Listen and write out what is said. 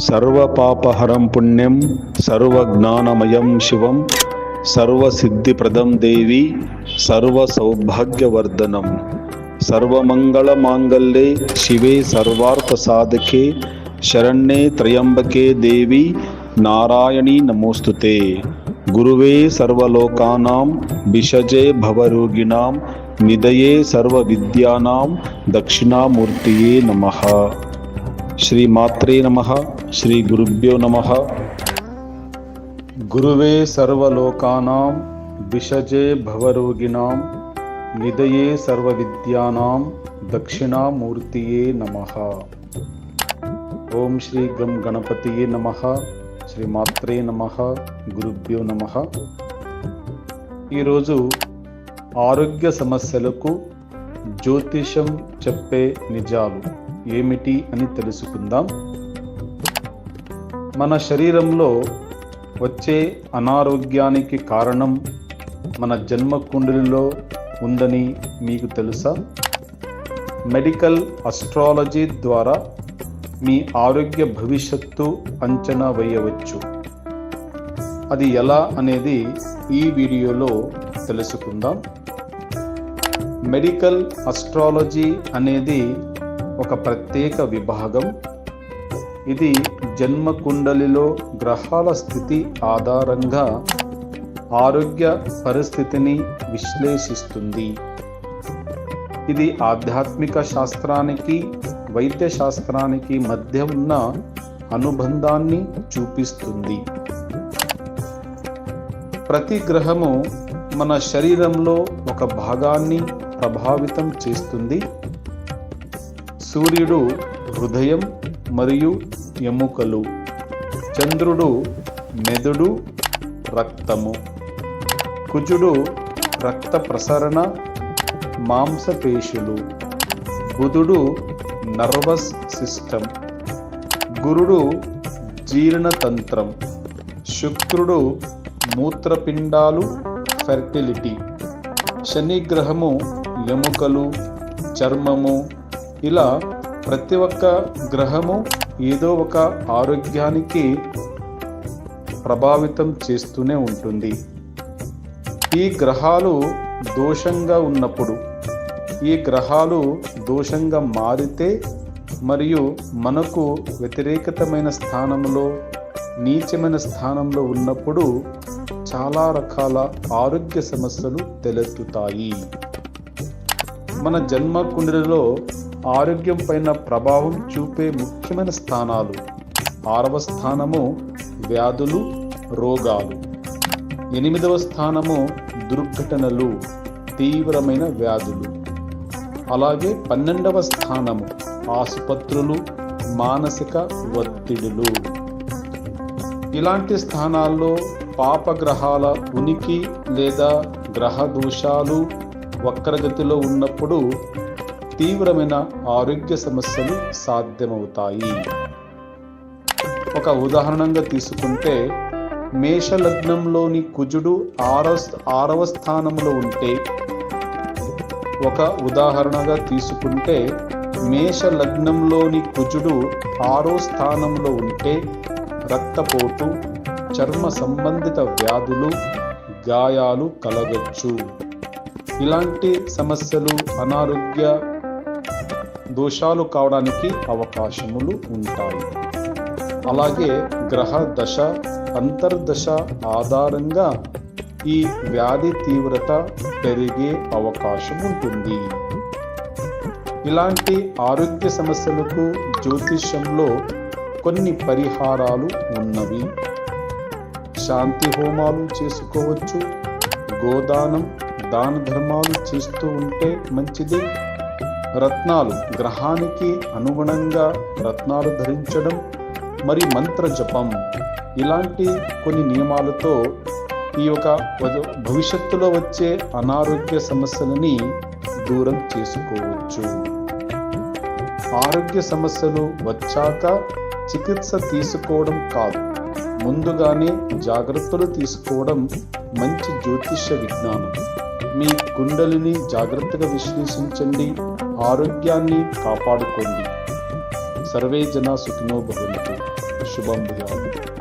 సర్వపాపహరం పుణ్యం సర్వజ్ఞానమయం శివం సర్వసిద్ధిప్రదం దేవి సర్వసౌభాగ్యవర్ధనం. సర్వమంగళమాంగళ్యే శివే సర్వార్థసాధకే శరణ్యే త్రయంబకే దేవి నారాయణీ నమోస్తుతే. గురువే సర్వలోకానాం విషజే భవరోగిణాం నిదయే సర్వవిద్యానాం దక్షిణామూర్తియే నమః. శ్రీమాత్రే నమ శ్రీ గురుభ్యో నమ. గురువే సర్వలోకానాం విషజే భవరోగిణాం నిదయే సర్వవిద్యానాం దక్షిణామూర్తియే నమ. ఓం శ్రీ గం గణపతియే నమ శ్రీమాత్రే నమ గురుభ్యో నమ. ఈరోజు ఆరోగ్య సమస్యలకు జ్యోతిషం చెప్పే నిజాలు. ఏమిటి అని తెలుసుకుందాం. మన శరీరంలో వచ్చే అనారోగ్యానికి కారణం మన జన్మ కుండలిలో ఉందని మీకు తెలుసా? మెడికల్ అస్ట్రాలజీ ద్వారా మీ ఆరోగ్య భవిష్యత్తు అంచనా వేయవచ్చు. అది ఎలా అనేది ఈ వీడియోలో తెలుసుకుందాం. మెడికల్ అస్ట్రాలజీ అనేది ఒక ప్రత్యేక విభాగం. ఇది జన్మ కుండలిలో గ్రహాల స్థితి ఆధారంగా ఆరోగ్య పరిస్థితిని విశ్లేషిస్తుంది. ఇది ఆధ్యాత్మిక శాస్త్రానికి వైద్య శాస్త్రానికి మధ్య ఉన్న అనుబంధాన్ని చూపిస్తుంది. ప్రతి గ్రహము మన శరీరంలో ఒక భాగాన్ని ప్రభావితం చేస్తుంది. సూర్యుడు హృదయం మరియు ఎముకలు చంద్రుడు మెదడు రక్తము. కుజుడు రక్త ప్రసరణ మాంసపేశులు. బుధుడు నర్వస్ సిస్టమ్. గురుడు జీర్ణతంత్రం. శుక్రుడు మూత్రపిండాలు ఫెర్టిలిటీ. శనిగ్రహము ఎముకలు చర్మము ఇలా ప్రతి ఒక్క గ్రహము ఏదో ఒక ఆరోగ్యానికి ప్రభావితం చేస్తూనే ఉంటుంది. ఈ గ్రహాలు దోషంగా ఉన్నప్పుడు ఈ గ్రహాలు దోషంగా మారితే మరియు మనకు వ్యతిరేకతమైన స్థానంలో నీచమైన స్థానంలో ఉన్నప్పుడు చాలా రకాల ఆరోగ్య సమస్యలు తలెత్తుతాయి. మన జన్మ కుండలిలో ఆరోగ్యం పైన ప్రభావం చూపే ముఖ్యమైన స్థానాలు. ఆరవ స్థానము వ్యాధులు రోగాలు. ఎనిమిదవ స్థానము దుర్ఘటనలు తీవ్రమైన వ్యాధులు. అలాగే పన్నెండవ స్థానము ఆసుపత్రులు మానసిక ఒత్తిడులు. ఇలాంటి స్థానాల్లో పాపగ్రహాల ఉనికి లేదా గ్రహ దోషాలు వక్రగతిలో ఉన్నప్పుడు తీవ్రమైన ఆరోగ్య సమస్యలు సాధ్యమవుతాయి. ఒక ఉదాహరణగా తీసుకుంటే మేష లగ్నంలోని కుజుడు ఆరవ ఆరవ స్థానంలో ఉంటే ఒక ఉదాహరణగా తీసుకుంటే మేష లగ్నంలోని కుజుడు ఆరో స్థానంలో ఉంటే రక్తపోటు చర్మ సంబంధిత వ్యాధులు గాయాలు కలగచ్చు. ఇలాంటి సమస్యలు అనారోగ్య దోషాలు కావడానికి అవకాశములు ఉంటాయి. అలాగే గ్రహ దశ అంతర్దశ ఆధారంగా ఈ వ్యాధి తీవ్రత పెరిగే అవకాశం ఉంటుంది. ఇలాంటి ఆరోగ్య సమస్యలకు జ్యోతిష్యంలో కొన్ని పరిహారాలు ఉన్నవి. శాంతి హోమాలు చేసుకోవచ్చు. గోదానం దాన ధర్మాలు చేస్తూ ఉంటే మంచిది. రత్నాలు గ్రహానికి అనుగుణంగా రత్నాలు ధరించడం మరి మంత్ర జపం ఇలాంటి కొన్ని నియమాలతో ఈ యొక్క భవిష్యత్తులో వచ్చే అనారోగ్య సమస్యలని దూరం చేసుకోవచ్చు. ఆరోగ్య సమస్యలు వచ్చాక చికిత్స తీసుకోవడం కాదు. ముందుగానే జాగ్రత్తలు తీసుకోవడం మంచి జ్యోతిష్య విజ్ఞానం. మీ కుండలిని జాగ్రత్తగా విశ్లేషించండి. ఆరోగ్యాన్ని కాపాడుకోండి. సర్వే జన సుఖినో భవంతు. శుభం భూయాత్